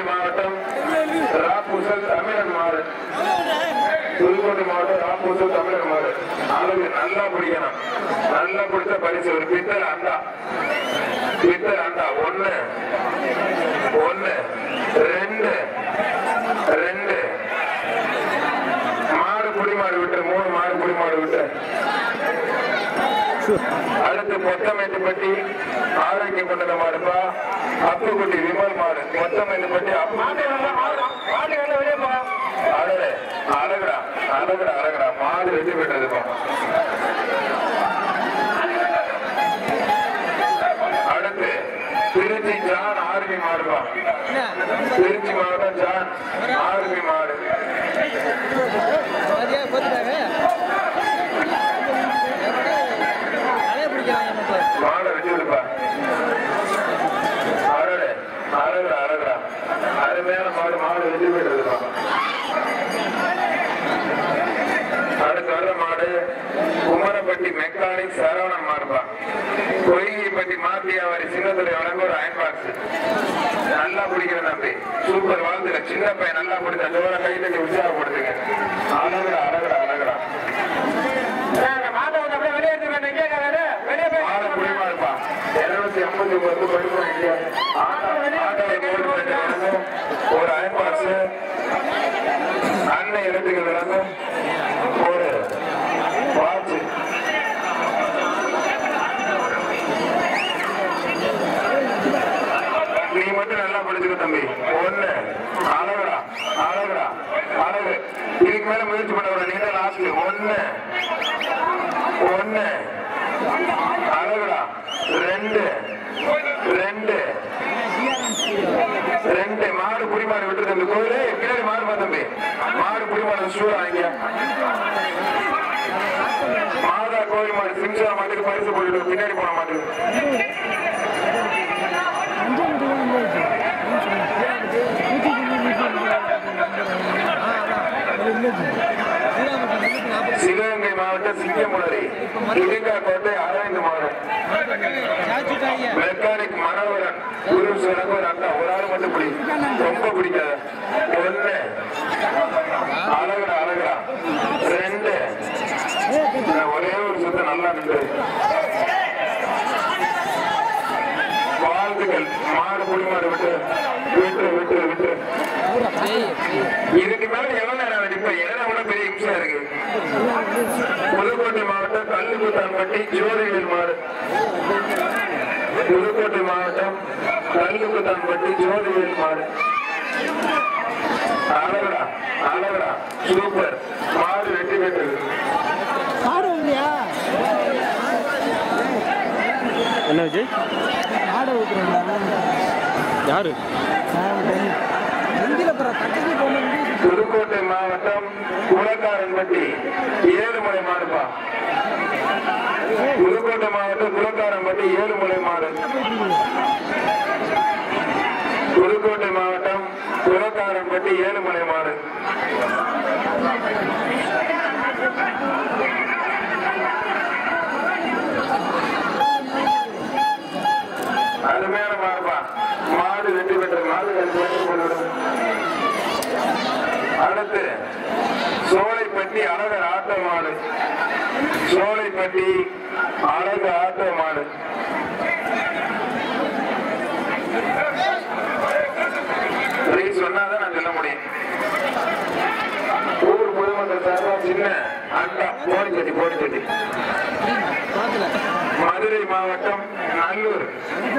மாவட்டம் ராப்பூசல் தமிழன் மாறு புதுக்கோட்டை மாவட்டம் ராப்பூசல் தமிழன் மாடு. அளவு நல்லா பிடிக்கணும். நல்லா பிடிச்ச பரிசு ஒரு பித்தல் அண்டா. பித்தல் அண்டா. ஒண்ணு. ஒண்ணு. ரெண்டு. ரெண்டு. மாடு புடி மாடு விட்டு மூணு மாடு புடி மாடு விட்டு. அடுத்து பொத்தமேட்டுப்பட்டி ஆரோக்கிய கொண்டத மாடுப்பா அப்புக்குட்டி விமல் மாடு. பொத்தமேட்டுப்பட்டி அப்புக்குட்டி விமல் மாடு. அழகு அழகுடா அழகுடா அழகுடா மாடு வெட்டி விட்டதுப்பா. அடுத்து திருச்சி ஜான் ஆர்மி மாடுப்பா. திருச்சி மாவட்டம் ஜான் ஆர்மி மாடு. மக்கள் மாடை வச்சுடுப்பா அழகு அழகுடா அழகுடா அருமையான மாடு மாடு வெற்றி பெற்றதுப்பா அடுத்து வர்ற மாடு குமரப்பட்டி மெக்கானிக் சரவணன் மாடுப்பா. பொய்கைப்பட்டி மாத்தியாவாரி சின்னத்துறை வழங்க ஒரு அயன் பாக்ஸ் நல்லா பிடிக்கிற தம்பி. சூப்பர் வாழ்ந்துங்க சின்ன பையன் நல்லா பிடிச்ச ஜோர கையில தட்டி உற்சாகப்படுத்துங்க. அழகுடா அழகுடா அழகுடா மாடு புடிமா இருப்பா இருநூத்தி ஐம்பத்தி ஒன்பது படிப்பு ஒரு அயன் அன்னை எழுத்துக்கள் வழங்கும் ஒரு வாட்ச். நீ மட்டும் நல்லா படிச்சுக்க தம்பி. ஒண்ணு அழகுடா அழகுடா அழகு. இதுக்கு மேல முயற்சி பண்ண விட நீ லாஸ்ட் ஒண்ணு ஒண்ணு அழகுடா. ரெண்டு ரெண்டு மாடு புடி மாடு விட்டு தம்பி கோயிலே பின்னாடி மாடு பா தம்பி. மாடு புடி மாடு ஷூ வாங்கிக்க மாதா கோயில் மாடு சிம்சா மாட்டுக்கு பரிசு போட்டு பின்னாடி போன மாட்டுக்கு. சிவகங்கை மாவட்டம் சிங்கமுனரி இடுங்கா கோட்டை அரவிந்த் மாவட்டம். மெக்கானிக் மனோகரன் குரு ஒரு அண்ணா ஒரு ஆள் பிடி ரொம்ப பிடிக்காது ஒண்ணு. அழகுடா அழகுடா. ரெண்டு. ஒரே ஒரு சுத்த நல்லா நின்று. வாழ்த்துக்கள். மாடு புடி மாடு விட்டு விட்டு விட்டு விட்டு. இதுக்கு மேல எவ்வளவு நேரம் வெடிப்பேன் என்ன விட பெரிய இம்சா இருக்கு. புதுக்கோட்டை மாவட்டம் கல்லுக்குத்தான்பட்டி ஜோதிவேல் மாடு. மாவட்டம் கல்லுக்குத்தான்பட்டி ஜோதிவேல் மாடு. அழகுடா அழகுடா சூப்பர். மாடு வெற்றி பெற்றது. ஆடு இல்லையா என்ன விஜய்? ஊத்துறாங்க யாரு? ஹிந்தியில போற குளக்காரன்பட்டி போன ஏழுமலை மாடுப்பா. புதுக்கோட்டை மாவட்டம் குலக்காரன்பட்டி ஏழுமலை மாடு. புதுக்கோட்டை மாவட்டம் குளக்காரன்பட்டி ஏழுமலை மாடு அருமையான மாடுப்பா மாடு வெற்றி பெற்ற மாடு வெற்றி பெற்று கொள்ளுடன் அடுத்து சோலைப்பட்டி அழகர் ஆட்டோ மாடு சோலைப்பட்டி அழகு ஆட்டோ மாடு நீ சொன்னாதான் நான் சொல்ல முடியும். ஊர் பொதுமக்கள் சார்பா சின்ன அட்டா போடி சட்டி மதுரை மாவட்டம் நல்லூர்.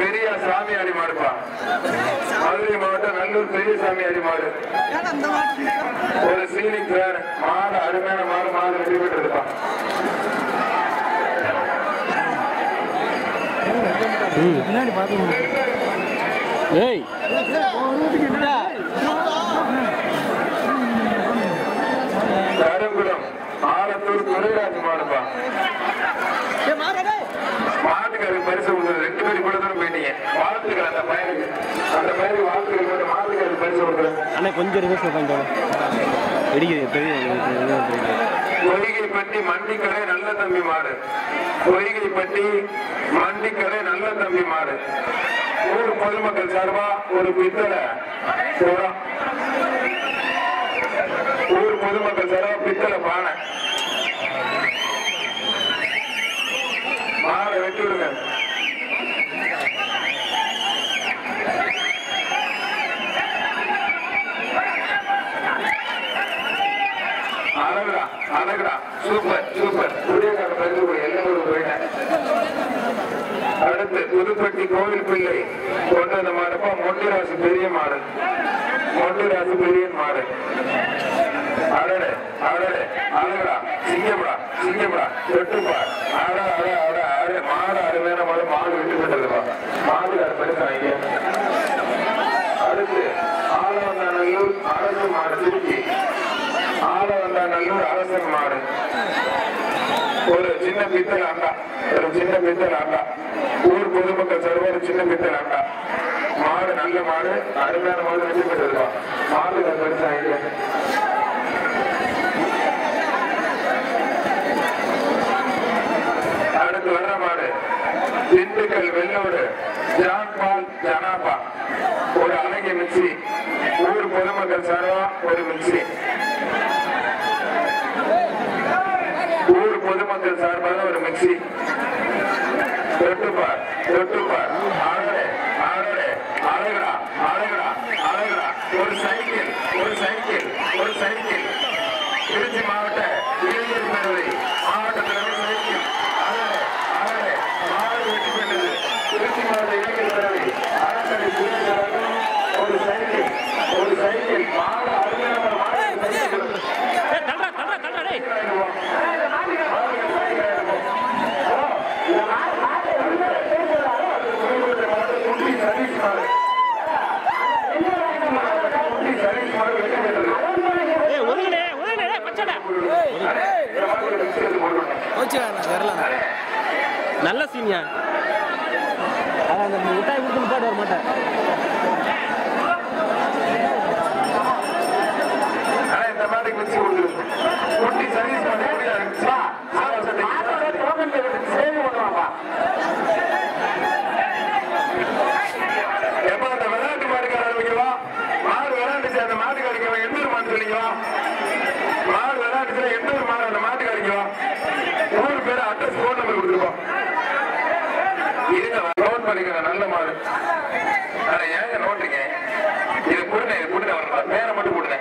பெரிய சாமியாடி மாடுப்பா. மதுரை மாவட்டம் நல்லூர் பெரிய சாமியாடி மாடு ஒரு சீலிங் ஃபேன் மாடு அருமையான மாடு மாடு ரெடி பெற்றிருப்பா பின்னாடி பார்த்து ஏய். ஆலத்தூர் துரைராஜ் மாடுப்பா. மாட்டுக்காரு பரிசு கொடுத்தது. ரெண்டு பேரும் கூட தான் போயிட்டீங்க. வாழ்த்துக்கள் அந்த பையனுக்கு அந்த பையனுக்கு வாழ்த்துக்கள் மட்டும் மாட்டுக்காரு பரிசு கொடுக்குறேன் அண்ணா கொஞ்சம் ரிவர்ஸ் உட்காந்து இடிக்குது பெரிய பொய்கைப்பட்டி மண்டிக்கடை நல்ல தம்பி மாடு. பொய்கைப்பட்டி மண்டிக்கடை நல்ல தம்பி மாடு. ஊர் பொதுமக்கள் சார்பா ஒரு பித்தளை. ஊர் பொதுமக்கள் சார்பா பித்தளை பானை. மாலை வெட்டி விடுங்க? அழகுடா அழகுடா. Super super. புதியக்கார பகுதி எல்லாரும் போயிட்டேன் அடுத்து புதுப்பட்டி கோவில் பிள்ளை கொண்டு வந்த மாடப்பா மொண்டிராசு பெரிய மாடு. மொண்டிராசு பெரிய மாடு. அடடே அடடே. அழகுடா. சிங்கம்டா சிங்கம்டா. தொட்டுப்பா அட அட அட. அட மாடு அருமையான மாடு மாடு விட்டு கொண்டிருக்கா மாடு பெருசாங்க அடுத்து ஆலவந்தாநல்லூர் அரசு மாடு திருச்சி. ஆலவந்தாநல்லூர் அரசன் மாடு. ஒரு சின்ன பித்தல் அண்டா ஒரு சின்ன பித்தல் அண்டா ஊர் பொதுமக்கள் சார்பா ஒரு சின்ன பித்தல் அண்டா மாடு நல்ல மாடு அருமையான மாடு விட்டு கொண்டிருக்கா மாடு பெருசாக அடுத்து வர்ற மாடு திண்டுக்கல் வெள்ளோடு ஜான்பால் ஜனாபா. ஒரு அழகிய மிக்சி. ஊர் பொதுமக்கள் சார்பா ஒரு மிக்சி. ஊர் பொதுமக்கள் சார்பாக ஒரு மிக்சி. தொட்டுப்பார் தொட்டுப்பார். ஆடலே ஆடலே அழகுடா அழகுடா அழகுடா ஒரு சைக்கிள் ஒரு சைக்கிள் ஒரு சைக்கிள் திருச்சி மாவட்ட இளைஞர் பேரவை மாவட்ட தலைவர் சைக்கிள் அழகே அழகே மாடு வெற்றி பெற்றது இளைஞர் பேரவை அறக்கடை சுரேஷ் ஒரு சைக்கிள் ஒரு சைக்கிள் மாடு அருமையான நல்ல சீனியா மிட்டாய் பாட்டு வர மாட்டேன் ஆனா இந்த மாதிரி மிக்சி கொடுத்துருக்கு குட்டி சர்வீஸ் பண்ண முடியாது எப்ப அந்த விளையாட்டு மாடுக்கு ஆரம்பிக்கவா மாடு விளையாண்டுச்சு அந்த மாட்டுக்கு அடிக்கவா எந்த ஒரு மாட்டு சொல்லிக்கவா மாடு விளையாண்டுச்சுல எந்த ஒரு மாடு அந்த மாட்டுக்கு அடிக்கவா ஊர் பேரு அட்ரஸ் போன் நம்பர் கொடுத்துருப்போம் இருங்க நோட் பண்ணிக்கோங்க நல்ல மாடு ஆனா ஏங்க நோட்டுங்க இது கொடுங்க இது கொடுங்க வரலாம் பேரை மட்டும் கொடுங்க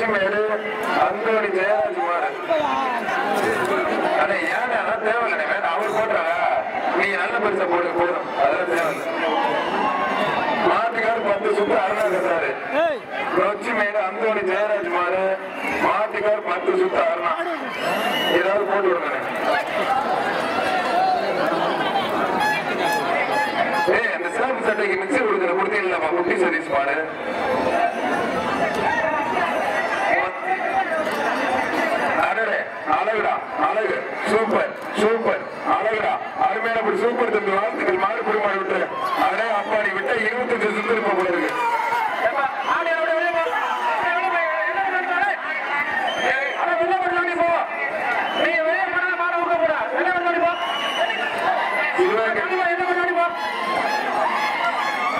லட்சுமேடு அந்தோணி ஜெயராஜ் மாடு அட ஏன் அதான் தேவையில்லை வேண்டாம் அவர் போட்டாங்க நீங்க நல்ல பெருசா போடுங்க போதும். அதெல்லாம் தேவையில்லை மாட்டுக்கார் பத்து சுத்து அருணா கட்டுறாரு ஏய். லட்சுமேடு அந்தோணி ஜெயராஜ் மாடு மாட்டுக்கார் பத்து சுத்து அருணா. ஏதாவது போட்டு விடுங்க ஏய் அந்த சிறப்பு சட்டைக்கு மிக்சர் கொடுக்குற கொடுத்தீங்களா குட்டி சர்வீஸ் மாடு அடடே அழகுடா அழகு சூப்பர் சூப்பர். அழகுடா. அருமையான சூப்பர் தம்பி. வாழ்த்துக்கள். மாடு விட்டு. அடே அப்பா நீ விட்ட இருபத்தஞ்சு சுத்து இருப்ப போல இருக்கு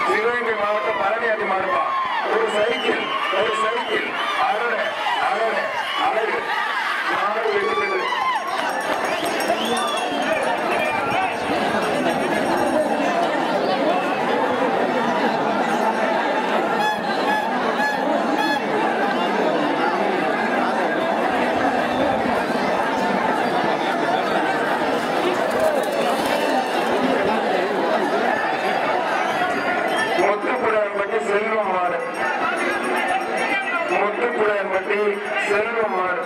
சிவகங்கை மாவட்டம் பழனியாண்டி மாடுப்பா ஒரு சைக்கிள் ஒரு சைக்கிள் அழகு அழகு அழகு மாடு வெற்றி பெற்றது முத்துப்புடான்பட்டி செல்வம் மாடு முத்துப்புடான்பட்டி செல்வம் மாடு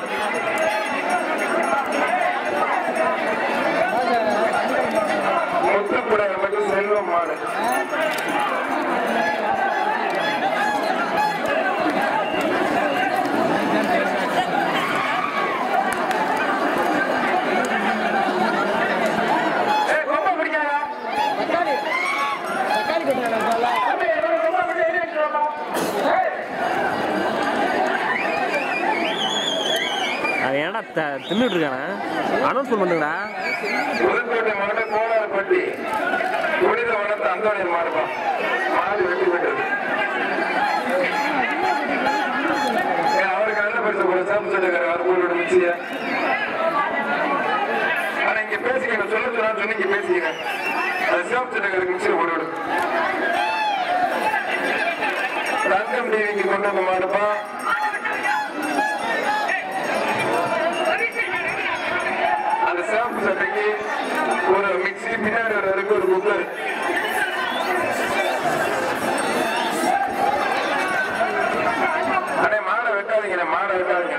த- தின்னுட்டு இருக்கானே அனௌன்ஸ்மெண்ட் பண்ணுங்கடா புதுக்கோட்டை மாவட்டம் கோலாரப்பட்டி புனித வளர்த்த அந்தோணியர் மாடுப்பா மாடு வெட்டி விட்டது அவருக்கு நல்ல பரிசு போல சாப்பிட்டு சொல்லுங்க அவர் உங்களோட மிச்சிய ஆனா இங்க பேசிக்கங்க சொல்ல சொன்னா சொல்லி இங்க பேசிக்கங்க அது சாப்பிட்டு சொல்லுங்க மிச்சிய போட்டு விடு. தங்கம் டிவிக்கு கொண்டு வந்த மாடுப்பா ஒரு மிக்ஸி பின்னாடி ஒரு இருக்கு ஒரு குக்கர் அண்ணே மாடை வெட்டாதீங்க மாடை வெட்டாதீங்க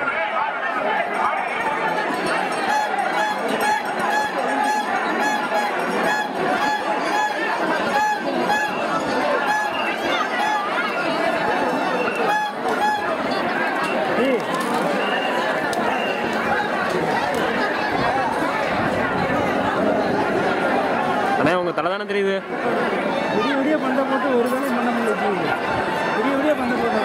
அண்ணே தெரியுது? விடிய விடிய பந்த போட்டு ஒரு வேலையும் பண்ண முடியல விடிய விடிய பந்த போட்டு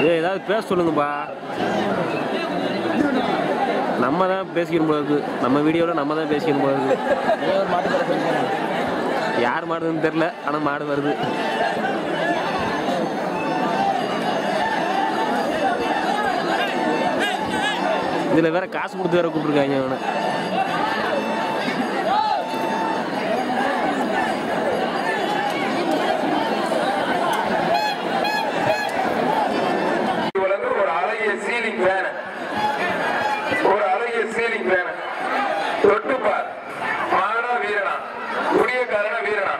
ஏ ஏதாவது பேச சொல்லுங்கப்பா. நம்ம தான் பேசிக்கணும் போல இருக்கு. நம்ம வீடியோவில் நம்ம தான் பேசிக்கணும் போல இருக்கு. யார் மாடுதுன்னு தெரில ஆனால் மாடு வருது. இதில் வேற காசு கொடுத்து வேற கூப்பிட்டுருக்காங்க அவனை வளர்ந்து ஒரு அழகிய சீலிங் ஃபேன் ஒரு அழகிய சீலிங் ஃபேன் தொட்டுப்பார் மாடா வீரனா புடியக்காரனா வீரனா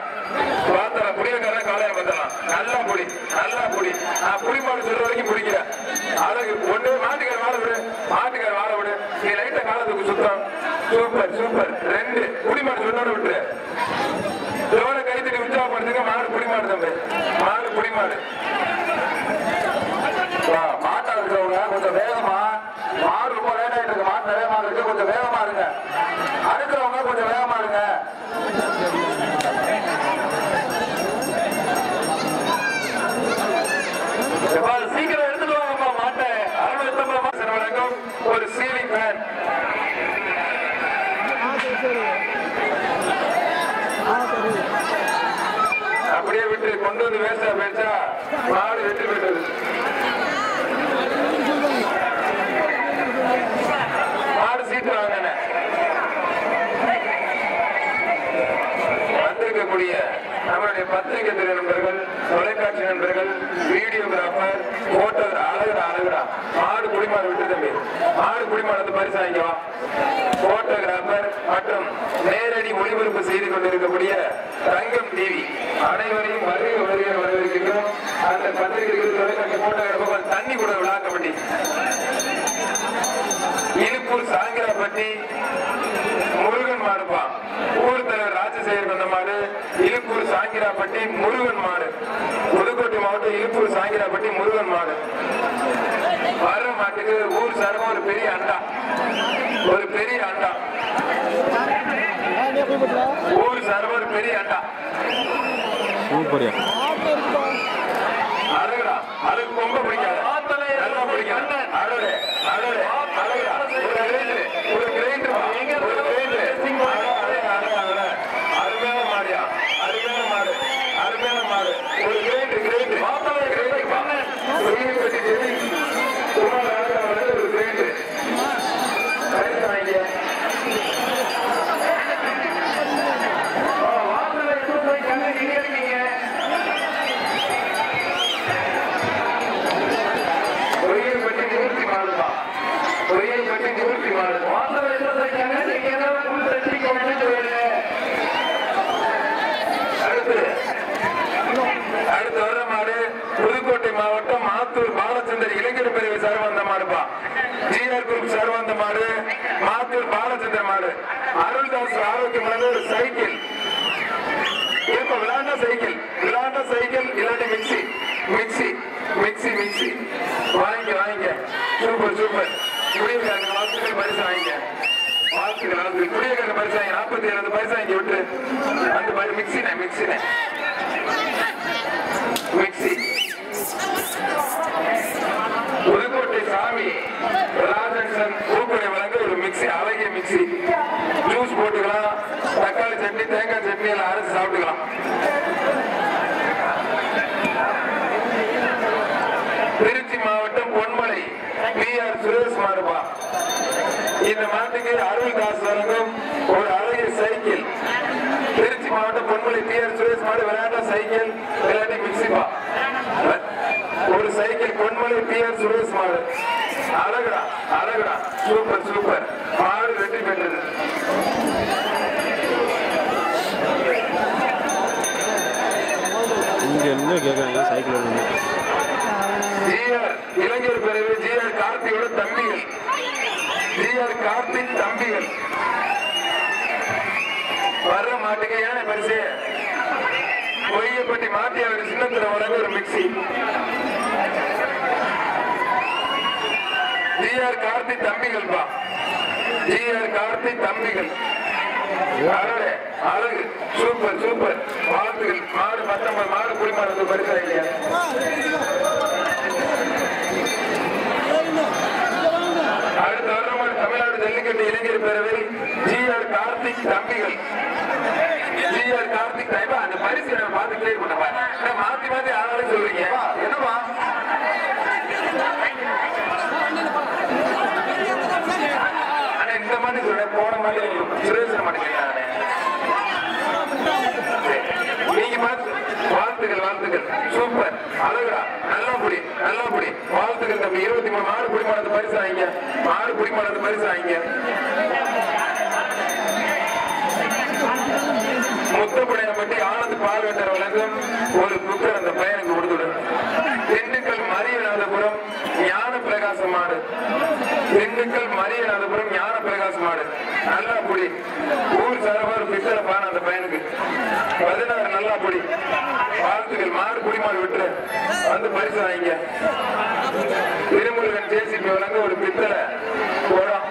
பார்த்தல புடியக்காரன காலையில பார்த்தலாம் நல்லா புடி நல்லா புடி நான் புடி சொல்ற வரைக்கும் பிடிக்கிற அழகு. ஒண்ணு மாட்டுக்கார வாழ விடு. மாட்டுக்கார வாழ விடு. நீ லைட்ட காலத்துக்கு சுத்தம். Super super. ரெண்டு குடிமாடு சொன்னோட விட்டுரு. அப்படியே விட்டு கொண்டு வந்து வேஸ்டா போயிடுச்சா? மாடு வெற்றி பெற்றது. மாடு சீட்டு வாங்கின வந்திருக்கக்கூடிய நம்மளுடைய பத்திரிகை துறை நண்பர்கள் தொலைக்காட்சி நண்பர்கள் வீடியோகிராஃபர் போட்டோ அழகுடா அழகுடா. ஆடு குடிமாடு விட்டு தம்பி. ஆடு குடிமாடு பரிசு வாங்கிக்கோ போட்டோகிராஃபர் மற்றும் நேரடி ஒளிபரப்பு செய்து கொண்டிருக்கக்கூடிய தங்கம் டிவி அனைவரையும் வருகை வருகை வரவேற்கின்றோம். அந்த பத்திரிகைகள் தொலைக்காட்சி போட்டோகிராஃபர் தண்ணி கூட விழா கமிட்டி இழுப்பூர் சாங்கிராப்பட்டி முருகன் மாடுப்பா. ஊர் தலைவர் ராஜசேகர் வந்த சாங்கிராப்பட்டி முருகன் மாடு. புதுக்கோட்டை மாவட்டம் இழுப்பூர் சாங்கிராப்பட்டி முருகன் மாடு. வர மாட்டுக்கு ஊர் சார்பா ஒரு பெரிய அண்டா. ஒரு பெரிய அண்டா. ஊர் சார்பா ஒரு பெரிய அண்டா. சூப்பரியா. அழகுடா. அதுக்கு ரொம்ப பிடிக்காது. நல்லா பிடிக்காது. அழகு அழகு அழகுடா. மாவட்டம் மாத்தூர் பாலச்சந்தர் இளைஞர் பிரிவு சர்வந்த மாடுப்பா ஜிஆர் குரூப் சர்வந்த மாடு. மாத்தூர் பாலச்சந்திர மாடு. அருள்தாஸ் ஆரோக்கியம் ஒரு சைக்கிள். இப்ப விளாண்ட சைக்கிள். விளாண்ட சைக்கிள் இல்லாட்டி மிக்சி மிக்சி மிக்சி மிக்சி வாங்கிக்க வாங்கிக்க சூப்பர் சூப்பர். குடியிருக்காங்க வாழ்த்துக்கள் பரிசு வாங்கிக்க. வாழ்த்துக்கள் வாழ்த்துக்கள் குடியிருக்காங்க பரிசு வாங்கி நாற்பத்தி ஏழு பரிசு வாங்கி விட்டு. அந்த மாதிரி மிக்சினே மிக்சினே மிக்சி புதுக்கோட்டை சாமி ராஜன்சன் பூக்குடை வழங்க ஒரு மிக்சி அழகிய மிக்சி ஜூஸ் போட்டுக்கலாம் தக்காளி சட்னி தேங்காய் சட்னி எல்லாம் அரைச்சு சாப்பிட்டுக்கலாம் திருச்சி மாவட்டம் பொன்மலை பி ஆர் சுரேஷ் மாறுபா இந்த மாட்டுக்கு அருள் காசு வழங்கும் ஒரு அழகிய சைக்கிள். திருச்சி மாவட்டம் பொன்மலை பி ஆர் சுரேஷ் மாடு விளையாட்ட சைக்கிள் விளையாட்டு மிக்சிபா ஒரு cycle Ponmalai P R Suresh மாடு. அழகுடா அழகுடா. Super super. மாடு வெற்றி பெற்றது. இங்கே என்ன கேட்குறாங்க சைக்கிள் இளைஞர் பிரிவு ஜிஆர் கார்த்தியோட தம்பிகள். ஜிஆர் கார்த்திக் தம்பிகள் வர்ற மாட்டுக்கு ஏன பரிசு. பொய்யப்பட்டி மாத்தி அவர் சின்னத்துல உடனே ஒரு மிக்சி ஜிஆர் கார்த்திக் தம்பிகள் பா. ஜிஆர் கார்த்திக் தம்பிகள். அழகு. Super super. வாழ்த்துகள். மாடு பத்தொன்பது மாடு குடிமாடு பரிசா இல்லையா? ஜல்லிக்கட்டு இளைஞர் பேரவை ஜி ஆர் கார்த்திக் தம்பிகள். ஜி ஆர் கார்த்திக் டைப்பா அந்த பரிசு நான் பார்த்து கிளியர் பண்ணப்பா நான் மாத்தி மாத்தி ஆளாலும் சொல்றீங்க? என்னப்பா ஆனா இந்த மாதிரி சொல்றேன் போன மாதிரி சுரேஷன் மாட்டேங்கிறானே நீங்க பார்த்து வாழ்த்துக்கள் வாழ்த்துக்கள். சூப்பர். அழகுடா நல்லா புடி நல்லா புடி வாழ்த்துக்கள் தம்பி இருபத்தி மூணு ஆறு குடிமானது பரிசு வாங்க ஆறு குடிமானது பரிசு வாங்க முத்தப்படையப்பட்டி ஆனந்த் பால்வெட்டர் வழங்கும் ஒரு புக்கர் அந்த பையனுக்கு கொடுத்துடு திண்டுக்கல் மரியநாதபுரம் ஞான பிரகாச மாடு திண்டுக்கல் மரியநாதபுரம் ஞான பிரகாச மாடு. நல்லா புடி. ஊர் சரவர் பித்தளை பான அந்த பையனுக்கு. பதினாறு நல்லா புடி. வாழ்த்துக்கள். மாடு குடிமாடு விட்டுரு. வந்து பரிசு வாங்கிங்க திருமுருகன் ஜேசிபி வழங்க ஒரு பித்தளை போடும்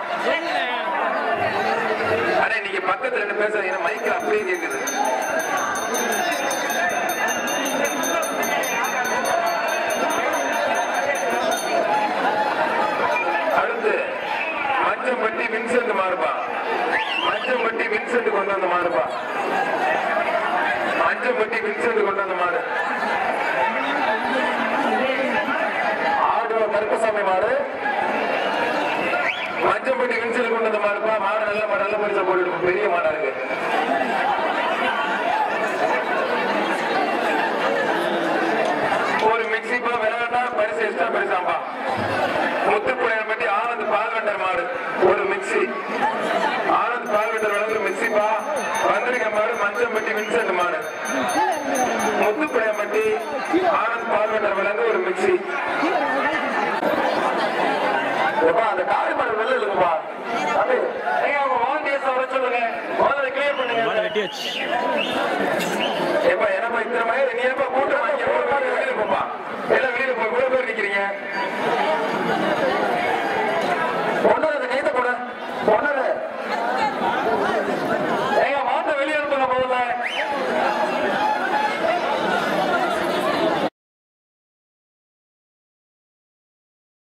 ஆனா நீங்க பக்கத்துல ரெண்டு பேசுறீங்க மைக்கு அப்படியே கேக்குது. மஞ்சம்பட்டி வின்சென்ட் மாறுபா. வின்சென்ட் கொண்டு வந்த மாறுபா. மஞ்சம்பட்டி வின்சென்ட் கொண்டு வந்து மாடு ஆடுவ கருப்பசாமி மாடு மஞ்சப்பட்டி வின்சல் கொண்டு வந்த மாடுப்பா மாடு நல்ல மாடு நல்ல பரிசா போட்டு பெரிய மாடா இருக்கு. ஒரு மிக்சிப்பா விளையாட்டா பரிசு எக்ஸ்ட்ரா பரிசாம்பா. முத்துப்புழையர் மாடு ஒரு மிக்சி ஆனந்த் பால்வெண்டர் வளர்ந்து மிக்சிப்பா வந்திருக்க மாடு மஞ்சம்பட்டி வின்சென்ட் மாடு முத்துப்புழையம்பட்டி ஆனந்த் பால்வெண்டர் வழங்க ஒரு மிக்சி அந்த காரி மாடு வெளில இருக்குப்பா. அது நீங்க அவங்க வாலண்டியர்ஸ் வர சொல்லுங்க. முதல்ல கிளியர் பண்ணுங்க.